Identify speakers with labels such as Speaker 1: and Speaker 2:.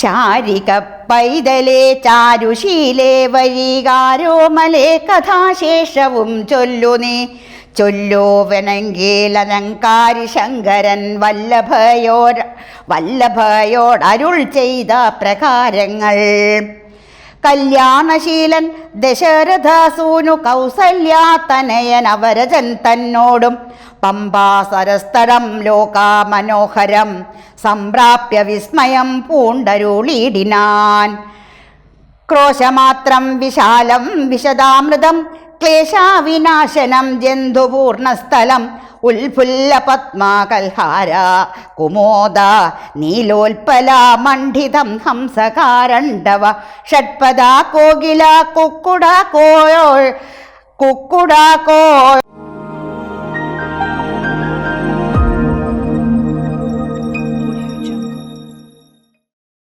Speaker 1: ശാരിക പൈതലേ ചാരുശീലേ വരികാരോമലേ കഥാശേഷവും ചൊല്ലു നീ. ചൊല്ലുവനെങ്കിലലങ്കാരി ശങ്കരൻ വല്ലഭയോർ വല്ലഭയോടരുൾ ചെയ്ത പ്രകാരങ്ങൾ. കല്യാണശീലൻ ദശരഥസൂനു കൗസല്യാതനയൻ അവരജൻ തന്നോടും. പമ്പാസരസ്തരം ലോകാമനോഹരം സംപ്രാപ്യ വിസ്മയം പൂണ്ടരുളിടിനാൻ ക്രോശമാത്രം വിശാലം വിശദാമൃതം ക്ലേശാവിനാശനം ജന്തുപൂർണസ്ഥലം ഉൽഫുല്ല പത്മാകൽഹാര കുമോദ നീലോൽപല മണ്ഡിതം ഹംസകാരണ്ടവ ഷഡ്പദാ കോകില കുക്കുട കോയോൾ കുക്കുട കോ